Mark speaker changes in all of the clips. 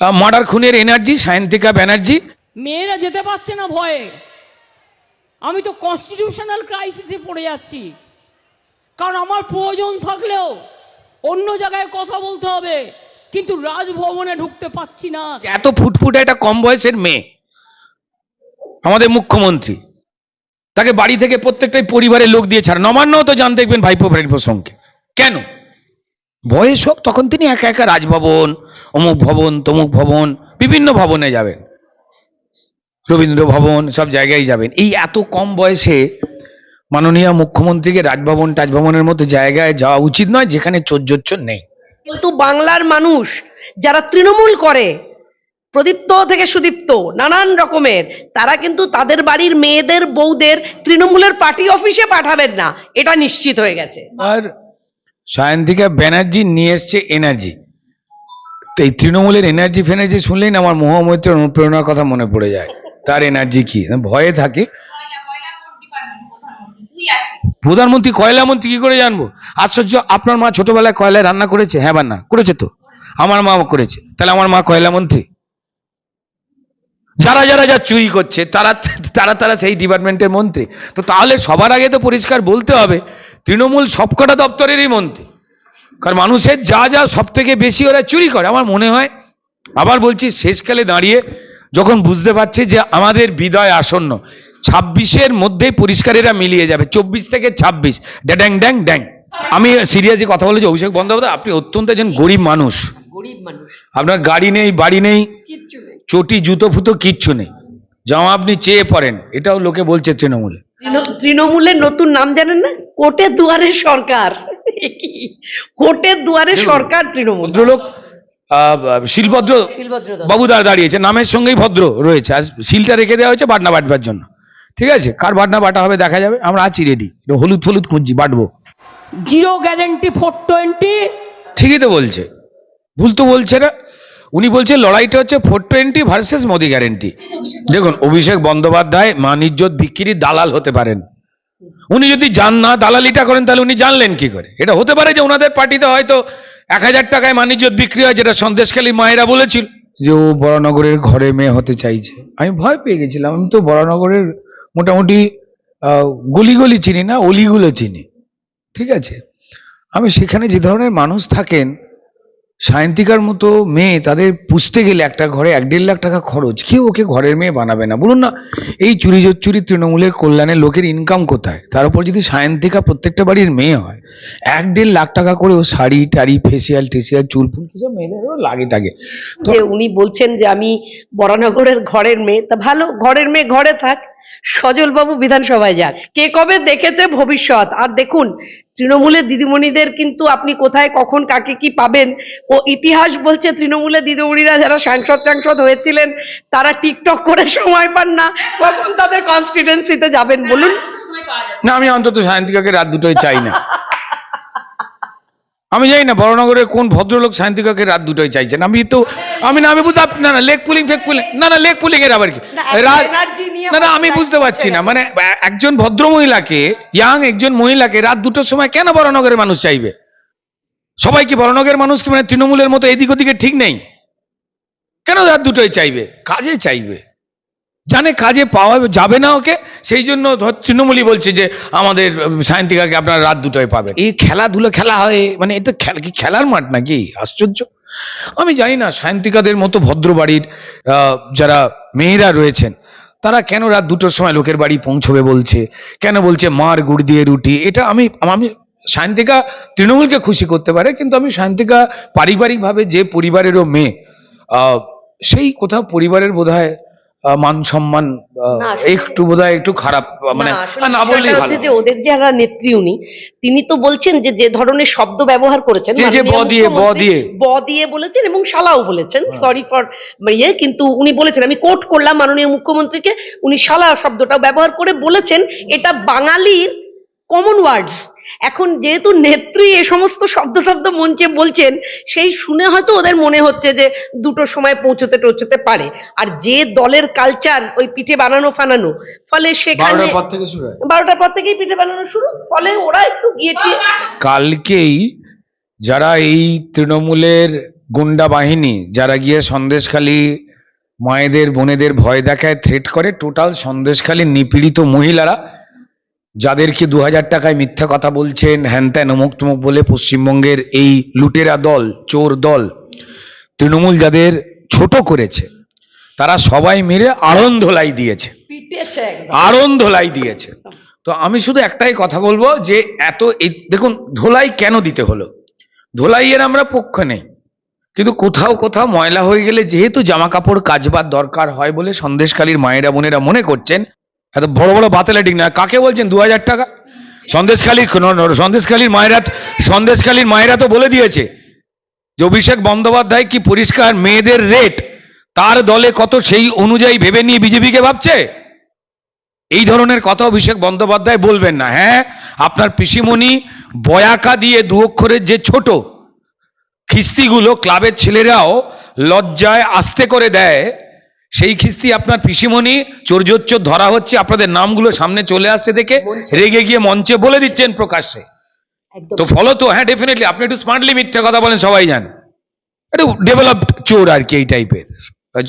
Speaker 1: Murder খুনের energy Sayantika Banerjee
Speaker 2: মেয়েরা যেতে পারছে না ভয়ে। আমি তো কনস্টিটিউশনাল ক্রাইসিসে পড়ে যাচ্ছি। কারণ আমার প্রয়োজন থাকলেও অন্য জায়গায় কথা বলতে হবে কিন্তু রাজভবনে ঢুকতে পাচ্ছি না।
Speaker 1: এত ফুটফুটে একটা কম বয়সের মেয়ে আমাদের মুখ্যমন্ত্রী তাকে বাড়ি থেকে প্রত্যেকটাই পরিবারের লোক দিয়ে ছাড়া। নবান্নও তো জান দেখবেন ভাইপো ভাইপো সঙ্গে কেন? বয়স হোক তখন তিনি একা একা রাজভবন অমুক ভবন তমুক ভবন বিভিন্ন ভবনে যাবেন। রবীন্দ্র ভবন সব জায়গায় যাবেন। এই এত কম বয়সে মাননীয় মুখ্যমন্ত্রীকে রাজভবন টাজভবনের মতো জায়গায় যাওয়া উচিত নয় যেখানে চোর নেই।
Speaker 3: কিন্তু বাংলার মানুষ যারা তৃণমূল করে প্রদীপ্ত থেকে সুদীপ্ত নানান রকমের তারা কিন্তু তাদের বাড়ির মেয়েদের বউদের তৃণমূলের পার্টি অফিসে পাঠাবেন না। এটা নিশ্চিত হয়ে গেছে।
Speaker 1: আর সায়ন্তিকা ব্যানার্জি নিয়ে এসছে এনার্জি। তো এই তৃণমূলের এনার্জি ফেনার্জি শুনলেই না আমার মহামৈত্রের অনুপ্রেরণার কথা মনে পড়ে যায়। তার এনার্জি কি? ভয়ে থাকে। প্রধানমন্ত্রী কয়লা মন্ত্রী কি করে জানব? আশ্চর্য, আপনার মা ছোটবেলায় কয়লায় রান্না করেছে? হ্যাঁ বান্না করেছে তো? আমার মা করেছে। তাহলে আমার মা কয়লা মন্ত্রী? যারা যারা যা চুরি করছে, তারা তারা তারা সেই ডিপার্টমেন্টের মন্ত্রী। তো তাহলে সবার আগে তো পরিষ্কার বলতে হবে, তৃণমূল সবকটা দপ্তরেরই মন্ত্রী। কারণ মানুষের যা যা সব থেকে বেশি ওরা চুরি করে। আমার মনে হয় আবার বলছি শেষকালে দাঁড়িয়ে যখন বুঝতে পারছে যে আমাদের বিদায় আসন্ন ছাব্বিশের মধ্যেই পরিষ্কার এরা মিলিয়ে যাবে চব্বিশ থেকে ছাব্বিশ ড্যাং ড্যাং ড্যাং। আমি সিরিয়াসলি কথা বলেছি অভিষেক বন্দ্যোপাধ্যায় আপনি অত্যন্ত একজন গরিব মানুষ।
Speaker 3: গরিব মানুষ।
Speaker 1: আপনার গাড়ি নেই বাড়ি নেই চটি জুতো ফুতো কিচ্ছু নেই। জামা আপনি চেয়ে পড়েন এটাও লোকে বলছে তৃণমূলে।
Speaker 3: তৃণমূলের নতুন নাম জানেন না? কোটে দুয়ারে সরকার। কি? কোটে দুয়ারে সরকার তৃণমূল।
Speaker 1: ভদ্রলোক শিলভদ্র
Speaker 3: শিলভদ্র
Speaker 1: বাবু দাঁড়িয়েছে নামের সঙ্গেই ভদ্র রয়েছে আর শিলটা রেখে দেওয়া হয়েছে বাটনা বাটবার জন্য। ঠিক আছে? কার বাটনা বাটা হবে দেখা যাবে আমরা আছি রেডি হলুদ ফলুদ খুঁজছি বাটবো।
Speaker 2: জিরো গ্যারেন্টি ফোর টোয়েন্টি
Speaker 1: ঠিকই তো বলছে। ভুল তো বলছে না। উনি বলছে লড়াইটা হচ্ছে four twenty versus Modi guarantee দেখুন অভিষেক বন্দ্যোপাধ্যায় মানিজ্যত বিক্রির দালাল হতে পারেন। উনি যদি যান না দালালিটা করেন তাহলে উনি জানলেন কি করে? এটা হতে পারে যে ওনাদের পার্টিতে হয়তো এক হাজার টাকায় মানিজ্যত বিক্রি হয় যেটা সন্দেশখালী মায়েরা বলেছিল। যে ও বড়নগরের ঘরে মেয়ে হতে চাইছে। আমি ভয় পেয়ে গেছিলাম আমি তো বড়নগরের মোটামুটি আহ, গলি গলি চিনি না অলিগুলো চিনি। ঠিক আছে? আমি সেখানে যে ধরনের মানুষ থাকেন সায়ন্তিকার মতো মেয়ে তাদের পুষতে গেলে একটা ঘরে এক দেড় লাখ টাকা খরচ। কেউ ওকে ঘরের মেয়ে বানাবে না। বলুন না, এই চুরি চুরি তৃণমূলের কল্যাণে লোকের ইনকাম কোথায়? তার উপর যদি সায়ন্তিকা প্রত্যেকটা বাড়ির মেয়ে হয়, এক দেড় লাখ টাকা করে ও শাড়ি, টাড়ি ফেসিয়াল টেসিয়াল চুল ফুল কিছু মেয়েদেরও লাগে থাকে তো
Speaker 3: উনি বলছেন যে আমি বরানগরের ঘরের মেয়ে, তা ভালো, ঘরের মেয়ে ঘরে থাক। সজলবাবু বিধানসভায় যাক। কে কবে দেখেছে ভবিষ্যৎ? আর দেখুন, তৃণমূলের দিদিমণিদের কিন্তু আপনি কোথায়, কখন, কাকে কি পাবেন? ও ইতিহাস বলছে তৃণমূলের দিদিমণিরা যারা সাংসদ সাংসদ হয়েছিলেন, তারা টিকটক করে সময় পান না। কখন তাদের কনস্টিটুয়েন্সিতে যাবেন বলুন?
Speaker 1: না, আমি অন্তত সায়ন্তিকাকে রাত দুটোই চাই না। আমি জানি না বড়নগরের কোন ভদ্রলোক সায়ন্তিকাকে রাত দুটোই চাইছেন? আমি তো আমি না আমি বুঝতে না না লেগ পুলিং ফেক পুলিং না না লেগ পুলিং এর আবার কি?
Speaker 3: না,
Speaker 1: না আমি বুঝতে পারছি না
Speaker 3: না।
Speaker 1: মানে একজন ভদ্র মহিলাকে ইয়াং একজন মহিলাকে রাত দুটোর সময় কেন বড়নগরের মানুষ চাইবে? সবাই কি বড়নগরের মানুষ কি মানে তৃণমূলের মতো এদিক ওদিকে ঠিক নেই? কেন রাত দুটোই চাইবে? কাজে চাইবে? জানে কাজে পাওয়া যাবে না ওকে সেই জন্য ধর তৃণমূলই বলছে যে আমাদের সায়ন্তিকাকে আপনারা রাত দুটোয় পাবেন। এই খেলাধুলো খেলা হয় মানে এটা খেলা কি খেলার মাঠ নাকি? আশ্চর্য। আমি জানি না সায়ন্তিকাদের মতো ভদ্র বাড়ির যারা মেয়েরা রয়েছেন তারা কেন রাত দুটোর সময় লোকের বাড়ি পৌঁছবে বলছে? কেন বলছে মার গুড় দিয়ে রুটি? এটা আমি আমি সায়ন্তিকা তৃণমূলকে খুশি করতে পারে কিন্তু আমি সায়ন্তিকা পারিবারিকভাবে যে পরিবারেরও মেয়ে সেই কোথাও পরিবারের বোধহয় মান সম্মান একটু বোধহয় একটু খারাপ মানে
Speaker 3: না,
Speaker 1: বললেই ভালো
Speaker 3: যে ওদের যারা নেত্রী উনি তিনি তো বলছেন যে যে ধরনের শব্দ ব্যবহার করেছেন
Speaker 1: যে- ব দিয়ে, ব দিয়ে।
Speaker 3: ব দিয়ে বলেছেন এবং শালাও বলেছেন
Speaker 1: হ্যাঁ।
Speaker 3: সরি ফর ইয়ে কিন্তু উনি বলেছেন আমি কোট করলাম মাননীয় মুখ্যমন্ত্রীকে উনি শালা শব্দটা ব্যবহার করে বলেছেন এটা বাঙালির কমন ওয়ার্ডস এখন যেহেতু নেত্রী এ সমস্ত শব্দ শব্দ মঞ্চে বলছেন সেই শুনে হয়তো ওদের মনে হচ্ছে যে দুটো সময় পৌঁছতে টৌঁছতে পারে। আর যে দলের কালচার ওই পিঠে বানানো ফানানো ফলে সেখানে
Speaker 1: বারোটার পর থেকে শুরু
Speaker 3: বারোটার পর থেকেই পিঠে বানানো শুরু ফলে ওরা একটু গিয়ে টিয়ে-
Speaker 1: কালকেই যারা এই তৃণমূলের গুন্ডা বাহিনী যারা গিয়ে সন্দেশখালী মায়েদের বোনেদের ভয় দেখায় থ্রেট করে টোটাল সন্দেশখালী নিপীড়িত মহিলারা যাদেরকে দু হাজার টাকায় মিথ্যা কথা বলছেন হ্যান ত্যান অমুক তমুক বলে পশ্চিমবঙ্গের এই লুটেরা দল চোর দল তৃণমূল যাদের ছোট করেছে তারা সবাই মেরে আড়ন ধোলাই দিয়েছে। আড়ন ধোলাই দিয়েছে। তো আমি শুধু একটাই কথা বলব যে এত দেখুন ধোলাই কেন দিতে হলো? ধোলাইয়ের আমরা পক্ষ নেই। কিন্তু কোথাও কোথাও ময়লা হয়ে গেলে যেহেতু জামা কাপড় কাজবার দরকার হয় বলে সন্দেশকালীর মায়েরা বোনেরা মনে করছেন এত বড় বড় বাতেলাটিক না, কাকে বলছেন? দু হাজার টাকা? সন্দেশখালীর সন্দেশখালীর মায়েরা সন্দেশখালীর মায়েরা তো বলে দিয়েছে যে অভিষেক বন্দ্যোপাধ্যায় কি পরিষ্কার মেয়েদের রেট তার দলে কত সেই অনুযায়ী ভেবে নিয়ে বিজেপিকে ভাবছে? এই ধরনের কথা অভিষেক বন্দ্যোপাধ্যায় বলবেন না। হ্যাঁ আপনার পিসিমণি বয়াকা দিয়ে দু অক্ষরের যে ছোট খিস্তিগুলো, ক্লাবের ছেলেরাও লজ্জায় আস্তে করে দেয় সেই খিস্তি আপনার পিসিমণি চোরজোচ্চোর ধরা হচ্ছে আপনাদের নামগুলো সামনে চলে আসছে দেখে রেগে গিয়ে মঞ্চে বলে দিচ্ছেন প্রকাশ্যে। তো ফলো তো হ্যাঁ ডেফিনেটলি আপনি একটু স্মার্টলি মিথ্যা কথা বলেন সবাই জান। একটু ডেভেলপড চোর আর কি এই টাইপের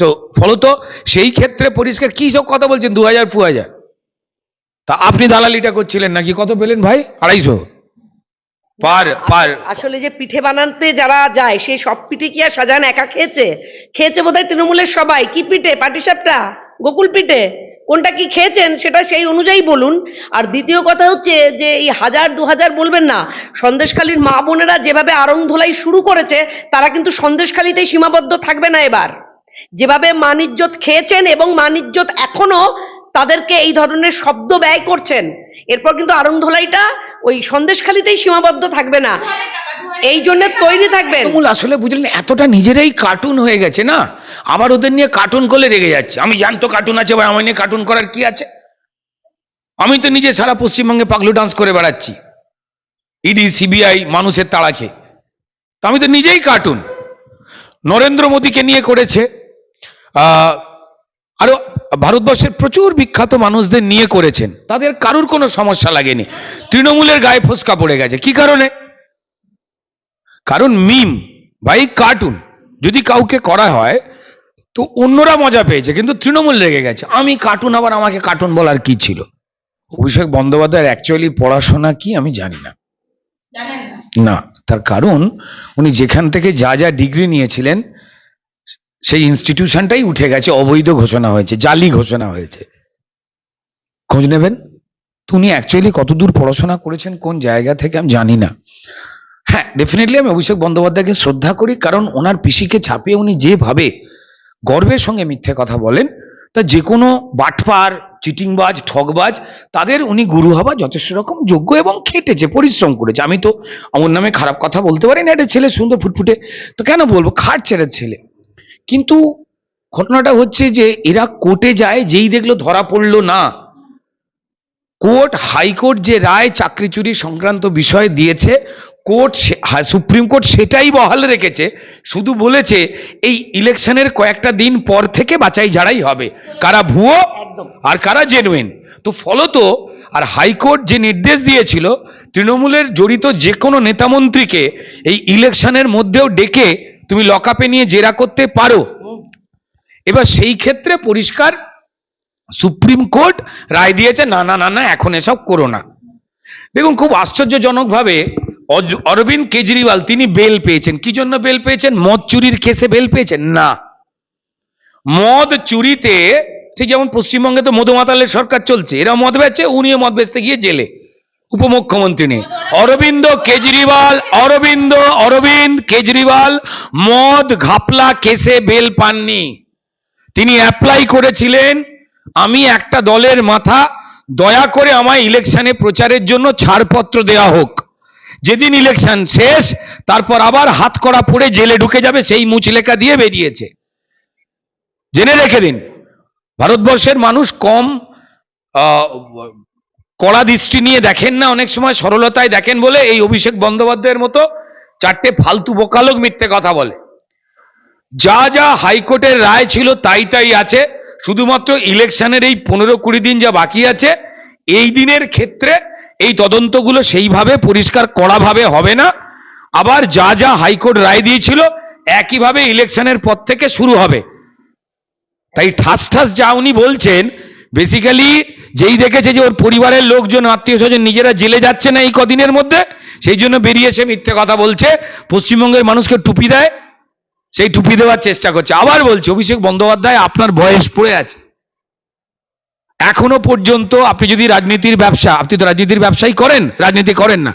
Speaker 1: তো ফলো তো সেই ক্ষেত্রে পরিষ্কার কি সব কথা বলছেন দু হাজার ফু হাজার? তা আপনি দালালিটা করছিলেন নাকি? কত পেলেন ভাই? আড়াইশো। পার পার।
Speaker 3: আসলে যে পিঠে বানাতে যারা যায় সেই সব পিঠে কি আর সাজান একা খেয়েছে? খেয়েছে বোধহয় তৃণমূলের সবাই। কি পিঠে? পাটিসাপটা? গোকুল পিঠে? কোনটা কি খেয়েছেন? সেটা সেই অনুযায়ী বলুন। আর দ্বিতীয় কথা হচ্ছে যে এই হাজার দু হাজার বলবেন না সন্দেশখালীর মা বোনেরা যেভাবে আরং ধোলাই শুরু করেছে তারা কিন্তু সন্দেশখালীতেই সীমাবদ্ধ থাকবে না এবার। যেভাবে মানিজ্যত খেয়েছেন এবং মানিজ্যত এখনও তাদেরকে এই ধরনের শব্দ ব্যয় করছেন এরপর কিন্তু আরং ধোলাইটা ওই সন্দেশখালীতেই সীমাবদ্ধ থাকবে না। এই জন্য তৈরি
Speaker 1: তৃণমূল আসলে বুঝলেন এতটা নিজেরাই কার্টুন হয়ে গেছে না? আবার ওদের নিয়ে কার্টুন করলে রেগে যাচ্ছে। আমি জানতো কার্টুন আছে আমার নিয়ে কার্টুন করার কি আছে? আমি তো নিজে সারা পশ্চিমবঙ্গে পাগলু ডান্স করে বেড়াচ্ছি। ইডি সিবিআই মানুষের তাড়া খেয়ে তো আমি তো নিজেই কার্টুন নরেন্দ্র মোদীকে নিয়ে করেছে আহ, আরও ভারতবর্ষের প্রচুর বিখ্যাত মানুষদের নিয়ে করেছেন। তাদের কারুর কোনো সমস্যা লাগেনি। তৃণমূলের গায়ে ফোসকা পড়ে গেছে। কি কারণে? কারণ মিম ভাই কার্টুন। যদি কাউকে করা হয় তো অন্যরা মজা পেয়েছে কিন্তু তৃণমূল রেগে গেছে। আমি কার্টুন আবার আমাকে কার্টুন বলার কি ছিল? অভিষেক বন্দ্যোপাধ্যায়ের অ্যাকচুয়ালি পড়াশোনা কি আমি জানি না। না। তার কারণ উনি যেখান থেকে যা যা ডিগ্রি নিয়েছিলেন সেই ইনস্টিটিউশনটাই উঠে গেছে, অবৈধ ঘোষণা হয়েছে, জালি ঘোষণা হয়েছে। খোঁজ নেবেন? উনি অ্যাকচুয়ালি কতদূর পড়াশোনা করেছেন, কোন জায়গা থেকে আমি জানি না। হ্যাঁ ডেফিনেটলি আমি অভিষেক বন্দ্যোপাধ্যায়কে শ্রদ্ধা করি, কারণ ওনার পিসিকে ছাপিয়ে উনি যেভাবে গর্বের সঙ্গে মিথ্যে কথা বলেন, তা যে কোনো বাটপার, চিটিংবাজ ঠকবাজ তাদের উনি গুরু হওয়া যথেষ্ট রকম যোগ্য এবং খেটেছে, পরিশ্রম করেছে। আমি তো আমার নামে খারাপ কথা বলতে পারি না একটা ছেলে সুন্দর ফুটফুটে। তো কেন বলব, খাট ছেলের ছেলে। কিন্তু ঘটনাটা হচ্ছে যে এরা কোর্টে যায় যেই দেখল ধরা পড়ল না। কোর্ট হাইকোর্ট যে রায় চাকরি চুরি সংক্রান্ত বিষয় দিয়েছে কোর্ট সুপ্রিম কোর্ট সেটাই বহাল রেখেছে। শুধু বলেছে এই ইলেকশনের কয়েকটা দিন পর থেকে বাছাই ঝাড়াই হবে। কারা ভুয়ো আর কারা জেনুইন? তো ফলত আর হাইকোর্ট যে নির্দেশ দিয়েছিল তৃণমূলের জড়িত যে কোনো নেতামন্ত্রীকে এই ইলেকশনের মধ্যেও ডেকে তুমি লকআপে নিয়ে জেরা করতে পারো। এবার সেই ক্ষেত্রে পরিষ্কার সুপ্রিম কোর্ট রায় দিয়েছে, না না না না, এখন এসব করো না। দেখুন, খুব আশ্চর্যজনকভাবে অরবিন্দ কেজরিওয়াল, তিনি বেল পেয়েছেন। কি জন্য বেল পেয়েছেন? মদ চুরির কেসে বেল পেয়েছেন? না। মদ চুরিতে, ঠিক যেমন পশ্চিমবঙ্গে তো মধুমাতালের সরকার চলছে, এরা মদ বেচে, উনিও মদ বেচতে গিয়ে জেলে। উপমুখ্যমন্ত্রী অরবিন্দ কেজরিওয়াল, অরবিন্দ অরবিন্দ কেজরিওয়াল, মদ, ঘাপলা, কেসে বেল পাননি। তিনি অ্যাপ্লাই করেছিলেন। আমি একটা দলের মাথা, দয়া করে আমায় ইলেকশনে প্রচারের জন্য ছাড়পত্র দেওয়া হোক। যেদিন ইলেকশন শেষ, তারপর আবার হাত করা পড়ে জেলে ঢুকে যাবে, সেই মুচলেখা দিয়ে বেরিয়েছে। জেনে রেখে দিন। ভারতবর্ষের মানুষ কম কড়া দৃষ্টি নিয়ে দেখেন না, অনেক সময় সরলতায় দেখেন বলে এই অভিষেক বন্দ্যোপাধ্যায়ের মতো চারটে ফালতু বোকালোক মিথ্যে কথা বলে। যা যা হাইকোর্টের রায় ছিল তাই তাই আছে, শুধুমাত্র ইলেকশনের এই পনেরো কুড়ি দিন যা বাকি আছে, এই দিনের ক্ষেত্রে এই তদন্তগুলো সেইভাবে পরিষ্কার কড়াভাবে হবে না। আবার যা যা হাইকোর্ট রায় দিয়েছিল, একইভাবে ইলেকশনের পর থেকে শুরু হবে। তাই ঠাস ঠাস যা উনি বলছেন বেসিক্যালি যেই দেখেছে যে ওর পরিবারের লোকজন, আত্মীয় স্বজন নিজেরা জেলে যাচ্ছে না এই কদিনের মধ্যে, সেই জন্য বেরিয়ে মিথ্যে কথা বলছে। পশ্চিমবঙ্গের মানুষকে টুপি দেয়, সেই টুপি দেওয়ার চেষ্টা করছে। আবার বলছি, অভিষেক বন্দ্যোপাধ্যায়, আপনার বয়স পড়ে আছে। এখনও পর্যন্ত আপনি যদি রাজনীতির ব্যবসা, আপনি তো রাজনীতির ব্যবসাই করেন, রাজনীতি করেন না।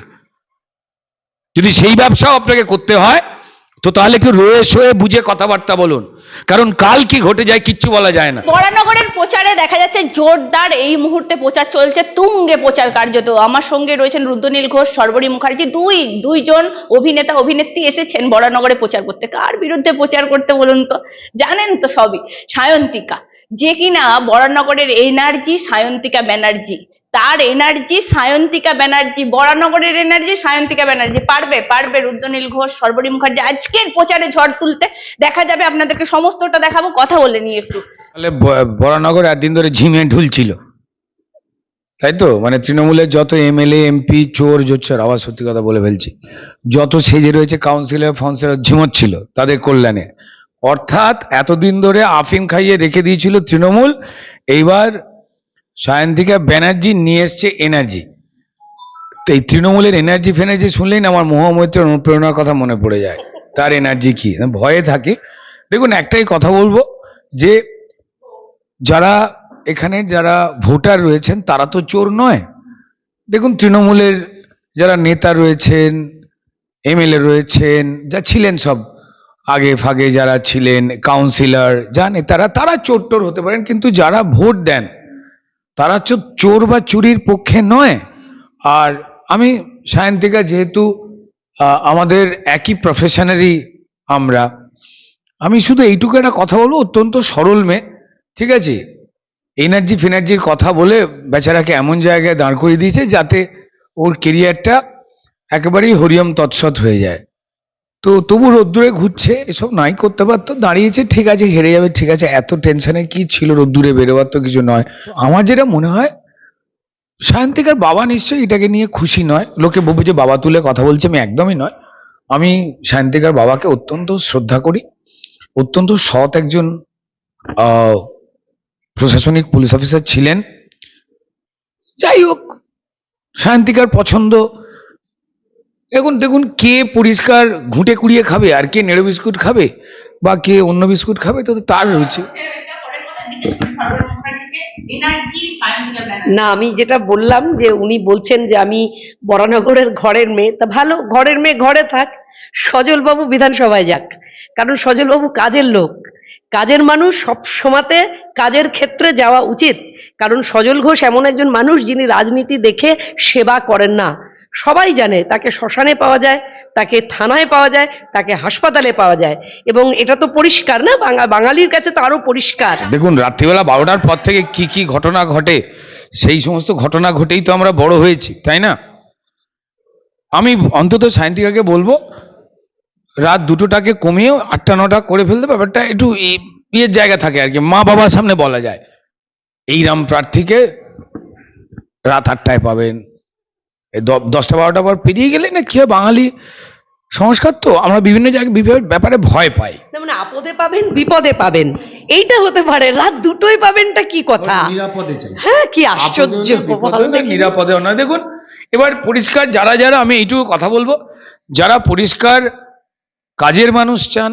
Speaker 1: যদি সেই ব্যবসাও আপনাকে করতে হয়, তো তাহলে একটু রয়ে শোয়ে বুঝে কথাবার্তা বলুন। কারণ কাল কি ঘটে যায় কিচ্ছু বলা যায় না।
Speaker 4: বরানগরের প্রচারে দেখা যাচ্ছে জোরদার এই মুহূর্তে প্রচার চলছে, তুঙ্গে প্রচার কার্যত আমার সঙ্গে রয়েছেন রুদ্রনীল ঘোষ, সর্বরী মুখার্জি, দুই, দুইজন অভিনেতা, অভিনেত্রী এসেছেন বরানগরে প্রচার করতে। কার বিরুদ্ধে প্রচার করতে বলুন তো? জানেন তো সবই, সায়ন্তিকা। যে কিনা বরানগরের এনার্জি সায়ন্তিকা ব্যানার্জি তার এনার্জি সায়ন্তিকা ব্যানার্জি, বরানগরের এনার্জি সায়ন্তিকা ব্যানার্জি। পারবে পারবে রুদ্রনীল ঘোষ সর্বরী মুখার্জি আজকের প্রচারে ঝড় তুলতে দেখা যাবে, আপনাদেরকে সমস্তটা দেখাবো, কথা বলে নিয়ে একটু।
Speaker 1: তাহলে বরানগর একদিন ধরে ঝিমে ঢুলছিল। তাই তো? মানে তৃণমূলের যত এমএলএ, এমপি, চোর, জোচ্চর, আবার সত্যি কথা বলে ফেলছি। যত সেজে রয়েছে কাউন্সিলর ফাউন্সিলর ঝিমোচ্ছিল তাদের কল্যাণে। অর্থাৎ এতদিন ধরে আফিম খাইয়ে রেখে দিয়েছিল তৃণমূল। এইবার সায়ন্তিকা ব্যানার্জি নিয়ে এসছে এনার্জি তো এই তৃণমূলের এনার্জি ফেনার্জি শুনলেই না আমার মোহমৈত্রের অনুপ্রেরণার কথা মনে পড়ে যায়, তার এনার্জি কি? ভয়ে থাকে। দেখুন, একটাই কথা বলব যে যারা এখানে যারা ভোটার রয়েছেন, তারা তো চোর নয়। দেখুন, তৃণমূলের যারা নেতা রয়েছেন, এমএলএ রয়েছেন, যা ছিলেন সব, আগে ফাগে যারা ছিলেন কাউন্সিলর যা নেতারা, তারা চোর টোর হতে পারেন, কিন্তু যারা ভোট দেন তারা চোর বা চুরির পক্ষে নয়। আর আমি সায়ন্তিকা, যেহেতু আমাদের একই প্রফেশনেরই আমরা, আমি শুধু এইটুকু একটা কথা বলব, অত্যন্ত সরল মেয়ে ঠিক আছে? এনার্জি ফেনার্জির কথা বলে বেচারাকে এমন জায়গায় দাঁড় করিয়ে দিয়েছে যাতে ওর কেরিয়ারটা একেবারেই হরিয়ম তৎসৎ হয়ে যায়। তো তবু রোদ্দুরে ঘুরছে এসব নাই করতে পারতো দাঁড়িয়েছে ঠিক আছে হেরে যাবে ঠিক আছে এত টেনশনের কি ছিল রোদ্দুরে বেরোবার তো কিছু নয়। আমার যেটা মনে হয় সায়ন্তিকার বাবা নিশ্চয়ই এটাকে নিয়ে খুশি নয় লোকে বলবে যে বাবা তুলে কথা বলছে আমি একদমই নয়। আমি সায়ন্তিকার বাবাকে অত্যন্ত শ্রদ্ধা করি অত্যন্ত সৎ একজন প্রশাসনিক পুলিশ অফিসার ছিলেন। যাই হোক শান্তিকার পছন্দ এখন দেখুন কে পরিষ্কার ঘুঁটে কুড়িয়ে খাবে, আর কে নেড়ে বিস্কুট খাবে, বা কে অন্য বিস্কুট খাবে, তো তার রুচি।
Speaker 3: না, আমি যেটা বললাম যে উনি বলছেন যে আমি বরানগরের ঘরের মেয়ে। তা ভালো, ঘরের মেয়ে ঘরে থাক, সজলবাবু বিধানসভায় যাক। কারণ সজলবাবু কাজের লোক। কাজের মানুষ সব সময়তে কাজের ক্ষেত্রে যাওয়া উচিত। কারণ সজল ঘোষ এমন একজন মানুষ যিনি রাজনীতি দেখে সেবা করেন না। সবাই জানে তাকে শ্মশানে পাওয়া যায়, তাকে থানায় পাওয়া যায়, তাকে হাসপাতালে পাওয়া যায়। এবং এটা তো পরিষ্কার না? বাঙা, বাঙালির কাছে তো পরিষ্কার।
Speaker 1: দেখুন, রাত্রিবেলা বারোটার পর থেকে কি কি ঘটনা ঘটে, সেই সমস্ত ঘটনা ঘটেই তো আমরা বড় হয়েছি, তাই না? আমি অন্তত সায়ন্তিকাকে বলব, রাত দুটোটাকে কমিয়ে আটটা, নটা করে ফেলতে ব্যাপারটা একটু ইয়ের জায়গা থাকে আর কি, মা বাবার সামনে বলা যায়। এই রাম প্রার্থীকে রাত আটটায় পাবেন। এই দশটা বারোটা পর পেরিয়ে গেলে না কি হয়? বাঙালি সংস্কার তো। আমরা বিভিন্ন জায়গায় বিভিন্ন ব্যাপারে ভয় পাই।
Speaker 3: মানে আপদে পাবেন বিপদে পাবেন। এইটা হতে পারে। রাত দুটোই পাবেনটা কি কথা?
Speaker 1: নিরাপদে
Speaker 3: হ্যাঁ কি আশ্চর্য
Speaker 1: নিরাপদে নয় দেখুন এবার পরিষ্কার যারা যারা আমি এইটুকু কথা বলব যারা পরিষ্কার কাজের মানুষ চান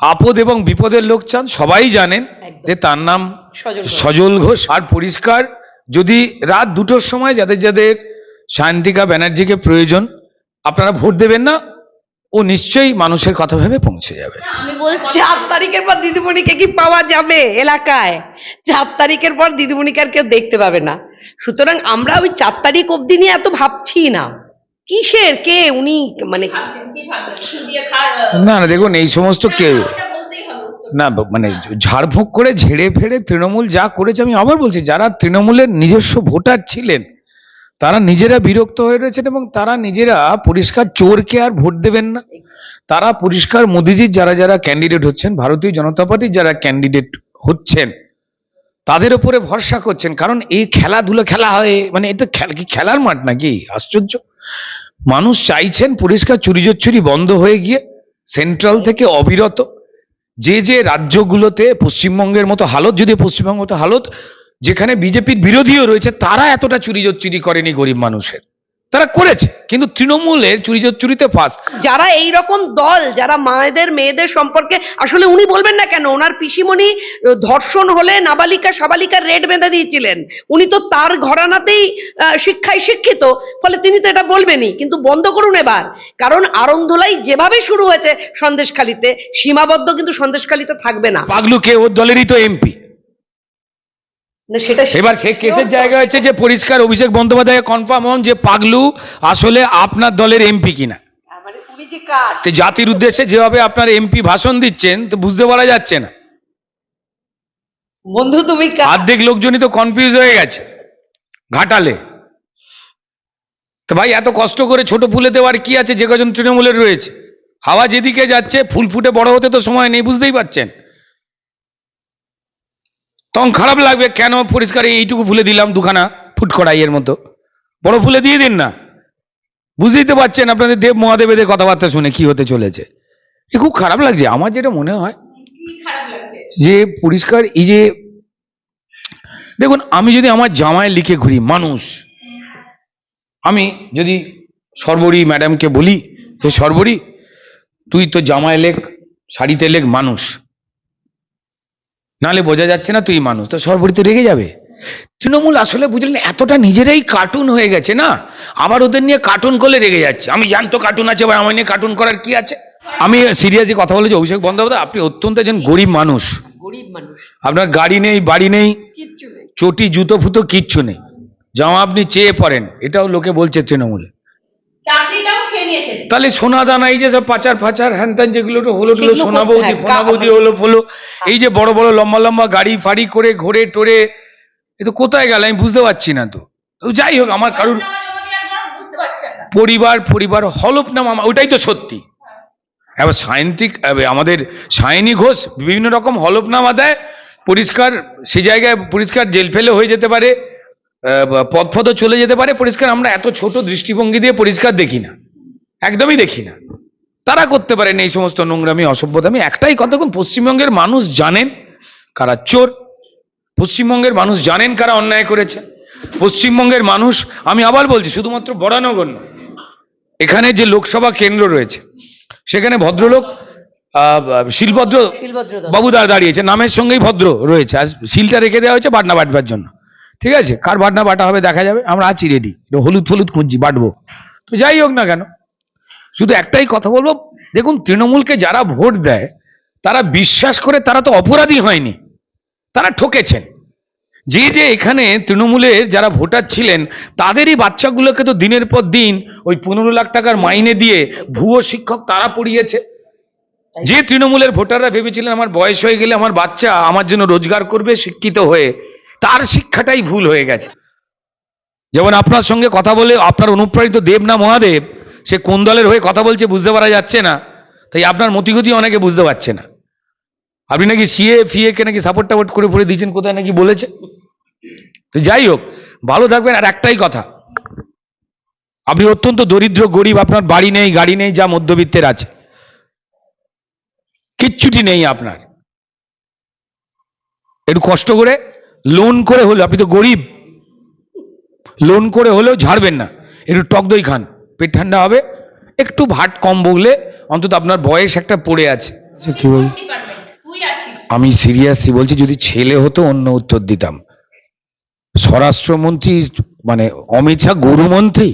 Speaker 1: আপদ এবং বিপদের লোক চান সবাই জানেন যে তার নাম
Speaker 3: সজল ঘোষ।
Speaker 1: সজল ঘোষ। আর পরিষ্কার যদি রাত দুটোর সময় যাদের যাদের শান্তিকা ব্যানার্জিকে প্রয়োজন আপনারা ভোট দেবেন না ও নিশ্চয়ই মানুষের কথা ভেবে পৌঁছে যাবে।
Speaker 4: আমি বলছি
Speaker 3: চার তারিখের পর দিদিমণিকে কি পাওয়া যাবে এলাকায়? চার তারিখের পর দিদিমণিকে আর কেউ দেখতে পাবে না। সুতরাং আমরা ওই চার তারিখ অবধি নিয়ে এত ভাবছি না। কিসের? কে? উনি মানে
Speaker 1: না না দেখুন এই সমস্ত কেউ না মানে ঝাড়ফুঁক করে ঝেড়ে ফেড়ে তৃণমূল যা করেছে আমি আবার বলছি যারা তৃণমূলের নিজস্ব ভোটার ছিলেন তারা নিজেরা বিরক্ত হয়ে রয়েছেন এবং তারা নিজেরা পরিষ্কার চোরকে আর ভোট দেবেন না। তারা পরিষ্কার মোদিজির যারা যারা ক্যান্ডিডেট হচ্ছেন, ভারতীয় জনতা পার্টির যারা ক্যান্ডিডেট হচ্ছেন, তাদের উপরে ভরসা করছেন। কারণ এই খেলাধুলো খেলা হয় মানে খেলা, কি খেলার মাঠ নাকি? আশ্চর্য। মানুষ চাইছেন পরিষ্কার চুরি বন্ধ হয়ে গিয়ে সেন্ট্রাল থেকে অবিরত। যে যে রাজ্যগুলোতে পশ্চিমবঙ্গের মতো হালত, যদি পশ্চিমবঙ্গ হালত যেখানে বিজেপির বিরোধীও রয়েছে তারা এতটা চুরি চুরি করেনি গরিব মানুষের। তারা করেছে কিন্তু তৃণমূলের চুরি চুরিতে ফার্স্ট
Speaker 3: যারা এই রকম দল যারা মায়েদের মেয়েদের সম্পর্কে আসলে উনি বলবেন না কেন? ওনার পিসিমণি ধর্ষণ হলে নাবালিকা সাবালিকার রেড বেঁধে দিয়েছিলেন। উনি তো তার ঘরানাতেই শিক্ষায় শিক্ষিত ফলে তিনি তো এটা বলবেনই। কিন্তু বন্ধ করুন এবার। কারণ আরংধোলাই যেভাবে শুরু হয়েছে সন্দেশখালিতে সীমাবদ্ধ কিন্তু সন্দেশখালিতে থাকবে না।
Speaker 1: পাগলু কে? ওর দলেরই তো এমপি। এবার সে কেসের জায়গা হচ্ছে যে পরিষ্কার অভিষেক বন্দ্যোপাধ্যায় কনফার্ম হন যে পাগলু আসলে আপনার দলের এমপি কিনা। তো জাতির উদ্দেশ্যে যেভাবে আপনার এমপি ভাষণ দিচ্ছেন তো বুঝতে পারা যাচ্ছে না।
Speaker 3: বন্ধু তুমি
Speaker 1: অর্ধেক লোকজনই তো কনফিউজ হয়ে গেছে ঘাটালে। তো ভাই এত কষ্ট করে ছোট ফুলে দেওয়ার কি আছে? যে কজন তৃণমূলের রয়েছে। হাওয়া যেদিকে যাচ্ছে ফুল ফুটে বড় হতে তো সময় নেই বুঝতেই পারছেন? তখন খারাপ লাগবে কেন পরিষ্কার এইটুকু ফুলে দিলাম দুখানা ফুট করাইয়ের মতো? বড় ফুলে দিয়ে দিন না। বুঝতেই তো পারছেন আপনাদের দেব মহাদেবেদের কথাবার্তা শুনে কি হতে চলেছে। এ খুব খারাপ লাগছে আমার যেটা মনে হয় যে পরিষ্কার এই যে দেখুন আমি যদি আমার জামায় লিখে ঘুরি মানুষ আমি যদি সর্বরী ম্যাডামকে বলি যে সর্বরী তুই তো জামায় লেখ শাড়িতে লেখ মানুষ। নালে বোঝা যাচ্ছে না তুই মানুষ তো সর্বরী তো রেগে যাবে। তৃণমূল আসলে বুঝলেন এতটা নিজেরাই কার্টুন হয়ে গেছে না? আবার ওদের নিয়ে কার্টুন করলে রেগে যাচ্ছে। আমি জানতো কার্টুন আছে বা আমার নিয়ে কার্টুন করার কি আছে? আমি সিরিয়াসলি কথা বলেছি অভিষেক বন্দ্যোপাধ্যায় আপনি অত্যন্ত একজন গরিব মানুষ।
Speaker 3: গরিব মানুষ।
Speaker 1: আপনার গাড়ি নেই বাড়ি নেই চটি জুতো ফুতো কিচ্ছু নেই। জামা আপনি চেয়ে পড়েন এটাও লোকে বলছে তৃণমূলে। তাহলে সোনা দানা এই যে সব পাচার ফাচার হ্যান ত্যান যেগুলো হলো টুলো সোনা বৌদি ফোনা বৌদি হলো ফলো এই যে বড় বড় লম্বা লম্বা গাড়ি ফাড়ি করে ঘোরে টোরে এ তো কোথায় গেল? আমি বুঝতে পারছি না তো। যাই হোক আমার কারুর পরিবার পরিবার হলফনামা আমা- ওটাই তো সত্যি। এবার সায়ন্তিক আমাদের সায়নী ঘোষ বিভিন্ন রকম হলফনামা দেয়। পরিষ্কার সে জায়গায় পরিষ্কার জেল ফেলে হয়ে যেতে পারে পথ চলে যেতে পারে। পরিষ্কার আমরা এত ছোট দৃষ্টিভঙ্গি দিয়ে পরিষ্কার দেখি না। একদমই দেখি না। তারা করতে পারেন এই সমস্ত নোংরামি অসভ্যতামি একটাই কথা কোন পশ্চিমবঙ্গের মানুষ জানেন কারা চোর পশ্চিমবঙ্গের মানুষ জানেন কারা অন্যায় করেছে পশ্চিমবঙ্গের মানুষ আমি আবার বলছি শুধুমাত্র বরানগর নয় এখানে যে লোকসভা কেন্দ্র রয়েছে সেখানে ভদ্রলোক আহ, শিলভদ্র
Speaker 3: শিলভদ্র দত্ত।
Speaker 1: বাবু দা- দাঁড়িয়েছে নামের সঙ্গেই ভদ্র রয়েছে আর শিলটা রেখে দেওয়া হয়েছে বাটনা বাটবার জন্য। ঠিক আছে? কার বাটনা বাটা হবে দেখা যাবে? আমরা আছি রেডি হলুদ ফলুদ খুঁজছি বাটবো। তো যাই হোক না কেন শুধু একটাই কথা বলব, দেখুন তৃণমূলকে যারা ভোট দেয়, তারা বিশ্বাস করে তারা তো অপরাধী হয়নি, তারা ঠকেছেন। যে যে এখানে তৃণমূলের যারা ভোটার ছিলেন, তাদেরই বাচ্চাগুলোকে তো দিনের পর দিন ওই পনেরো লাখ টাকার মাইনে দিয়ে ভুয়ো শিক্ষক তারা পড়িয়েছে। যে তৃণমূলের ভোটাররা ভেবেছিলেন, আমার বয়স হয়ে গেলে আমার বাচ্চা আমার জন্য রোজগার করবে, শিক্ষিত হয়ে তার শিক্ষাটাই ভুল হয়ে গেছে। যেমন আপনার সঙ্গে কথা বলে আপনার অনুপ্রাণিত দেব না মহাদেব সে কোন দলের হয়ে কথা বলছে বুঝতে পারা যাচ্ছে না। তাই আপনার মতিগতি অনেকে বুঝতে পারছে না। আপনি নাকি সিএ ফিএ কে নাকি সাপোর্ট টাপোর্ট করে পড়ে দিয়েছেন, কোথায় নাকি বলেছে? তো যাই হোক, ভালো থাকবেন। আর একটাই কথা, আপনি অত্যন্ত দরিদ্র, গরিব, আপনার বাড়ি নেই, গাড়ি নেই, যা মধ্যবিত্তের আছে। কিচ্ছুটি নেই আপনার। একটু কষ্ট করে লোন করে হলো আপনি তো গরিব লোন করে হলেও ঝাড়বেন না। একটু টক দই খান। পেট ঠান্ডা হবে একটু ভাট কম বগলে অন্তত আপনার বয়স একটা পড়ে আছে। আচ্ছা, কি বল
Speaker 4: তুই আছিস
Speaker 1: আমি সিরিয়াসলি বলছি যদি ছেলে হতো অন্য উত্তর দিতাম। স্বরাষ্ট্রমন্ত্রী মানে অমিত শাহ গরুমন্ত্রী?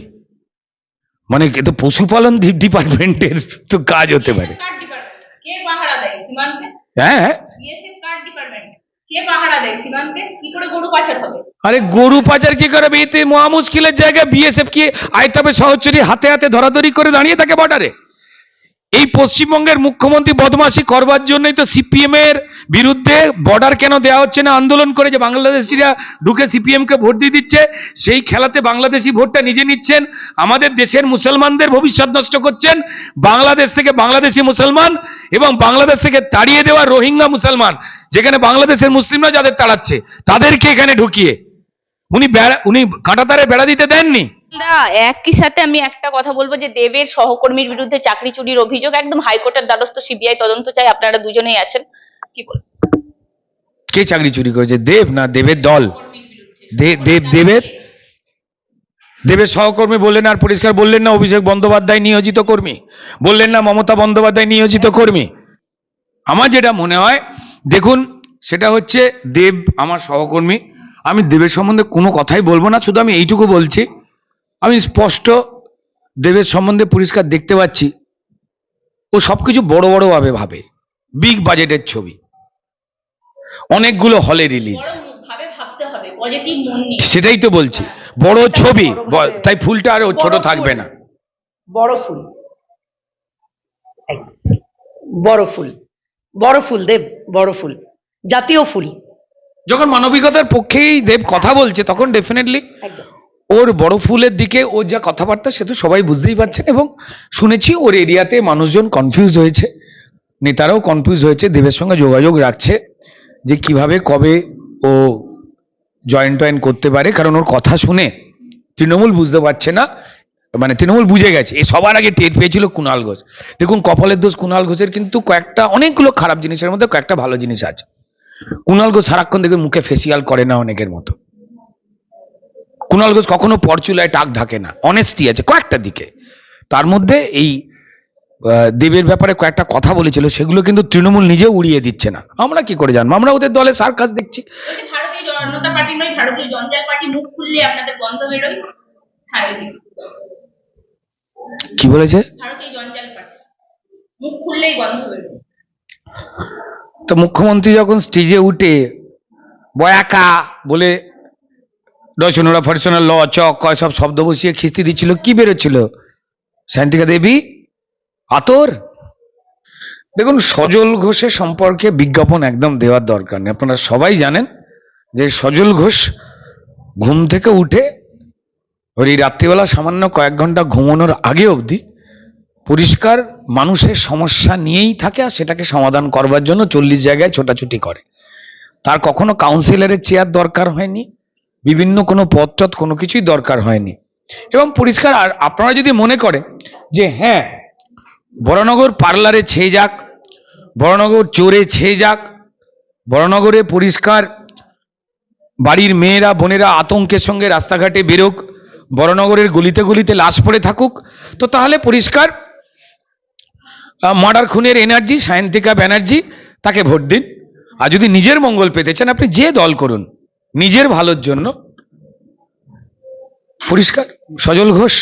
Speaker 1: মানে এ তো পশুপালন ডিপার্টমেন্টের তো কাজ হতে পারে।
Speaker 4: কার্ড ডিপার্টমেন্ট কে পাহারা দেয়? সীমান্তে?
Speaker 1: হ্যাঁ।
Speaker 4: বিএসএফ কার্ড ডিপার্টমেন্ট কে পাহারা কি করে
Speaker 1: আরে গরু পাচার কি করে? এতে মহা মুশকিলের জায়গায় বিএসএফ কি আইতাবে সহচরী হাতে হাতে ধরাধরি করে দাঁড়িয়ে থাকে বর্ডারে। এই পশ্চিমবঙ্গের মুখ্যমন্ত্রী বদমাশি করবার জন্যই তো সিপিএম এর বিরুদ্ধে বর্ডার কেন দেওয়া হচ্ছে না? আন্দোলন করে যে বাংলাদেশিরা ঢুকে সিপিএম কে ভোট দিয়ে দিচ্ছে, সেই খেলাতে বাংলাদেশি ভোটটা নিজে নিচ্ছেন, আমাদের দেশের মুসলমানদের ভবিষ্যৎ নষ্ট করছেন, বাংলাদেশ থেকে বাংলাদেশি মুসলমান এবং বাংলাদেশ থেকে তাড়িয়ে দেওয়া রোহিঙ্গা মুসলমান। যেখানে বাংলাদেশের মুসলিমরা যাদের তাড়াচ্ছে তাদেরকে এখানে ঢুকিয়ে। উনি বেড়া উনি কাঁটাতারে বেড়া দিতে দেননি?
Speaker 4: একই সাথে আমি একটা কথা বলব যে দেবের সহকর্মীর বিরুদ্ধে চাকরি চুরির অভিযোগ একদম হাইকোর্টের দ্বারস্থ সিবিআই তদন্ত চাই আপনারা দুজনেই আছেন। কি বলবেন
Speaker 1: কে চাকরি চুরি করেছে দেব না দেবের দল? দেব দেবের? দেবের সহকর্মী বললেন আর পরিষ্কার বললেন না অভিষেক বন্দ্যোপাধ্যায় নিয়োজিত কর্মী। বললেন না মমতা বন্দ্যোপাধ্যায় নিয়োজিত কর্মী। আমার যেটা মনে হয় দেখুন সেটা হচ্ছে দেব আমার সহকর্মী। আমি দেবের সম্বন্ধে কোনো কথাই বলব না শুধু আমি এইটুকু বলছি। আমি স্পষ্ট দেবের সম্বন্ধে পরিষ্কার দেখতে পাচ্ছি। ও সবকিছু বড় বড় ভাবে ভাবে। বিগ বাজেটের ছবি। অনেকগুলো হলে রিলিজ
Speaker 4: ভাবে ভাবতে হবে পজিটিভ নিয়ে।
Speaker 1: সেটাই তো বলছি। বড় ছবি তাই ফুলটা আর ছোট থাকবে না।
Speaker 3: বড় ফুল। বড় ফুল। বড় ফুল দেব বড় ফুল জাতীয় ফুল।
Speaker 1: যখন মানবিকতার পক্ষেই দেব কথা বলছে তখন ডেফিনেটলি ওর বড় ফুলের দিকে ওর যা কথাবার্তা সে তো সবাই বুঝতেই পারছেন এবং শুনেছি ওর এরিয়াতে মানুষজন কনফিউজ হয়েছে। নেতারাও কনফিউজ হয়েছে দেবের সঙ্গে যোগাযোগ রাখছে যে কীভাবে কবে ও জয়েন টয়েন করতে পারে কারণ ওর কথা শুনে তৃণমূল বুঝতে পারছে না মানে তৃণমূল বুঝে গেছে। এ সবার আগে টের পেয়েছিল কুণাল ঘোষ। দেখুন, কপালের দোষ কুণাল ঘোষের কিন্তু কয়েকটা, অনেকগুলো খারাপ জিনিসের মধ্যে কয়েকটা ভালো জিনিস আছে। কুণাল ঘোষ সারাক্ষণ দেখবে মুখে ফেসিয়াল করে না অনেকের মতো। কুণাল ঘোষ কখনো পরচুলায় টাক ঢাকে না। অনেস্টি আছে কয়েকটা দিকে। তার মধ্যে এই দেবের ব্যাপারে কয়েকটা কথা বলেছিল, সেগুলো কিন্তু তৃণমূল নিজে উড়িয়ে দিচ্ছে না। আমরা কি করে জানব? আমরা ওদের দলে সার্কাস দেখছি।
Speaker 4: ভারতীয় জনতা পার্টি নয়, ভারতীয় পার্টি মুখ খুললে আপনাদের বন্ধ বেরোয়।
Speaker 1: কি বলেছে? তো মুখ্যমন্ত্রী যখন স্টেজে উঠে বয়াকা বলে রচনরা ফরচনা ল চক ক সব শব্দ বসিয়ে খিস্তি দিচ্ছিল কি বেরোচ্ছিল? শান্তিকা দেবী? আতর? দেখুন সজল ঘোষের সম্পর্কে বিজ্ঞাপন একদম দেওয়ার দরকার নেই। আপনারা সবাই জানেন যে সজল ঘোষ ঘুম থেকে উঠে ওই রাত্রিবেলা সামান্য কয়েক ঘণ্টা ঘুমানোর আগে অবধি পরিষ্কার মানুষের সমস্যা নিয়েই থাকে আর সেটাকে সমাধান করবার জন্য চল্লিশ জায়গায় ছোটাছুটি করে। তার কখনো কাউন্সিলরের চেয়ার দরকার হয়নি, বিভিন্ন কোনো পদ টদ কোনো কিছুই দরকার হয়নি। এবং পরিষ্কার আর আপনারা যদি মনে করেন যে হ্যাঁ বড়নগর পার্লারে ছেয়ে যাক, বড়নগর চোরে ছেয়ে যাক, বড়নগরে পরিষ্কার বাড়ির মেয়েরা, বোনেরা আতঙ্কের সঙ্গে রাস্তাঘাটে বেরোক বড়নগরের গলিতে গলিতে লাশ পড়ে থাকুক, তো তাহলে পরিষ্কার মার্ডার খুনের এনার্জি, সায়ন্তিকা ব্যানার্জি, তাকে ভোট দিন। আর যদি নিজের মঙ্গল পেতে চান, আপনি যে দল করুন, নিজের ভালোর জন্য। পরিষ্কার, সজল ঘোষ।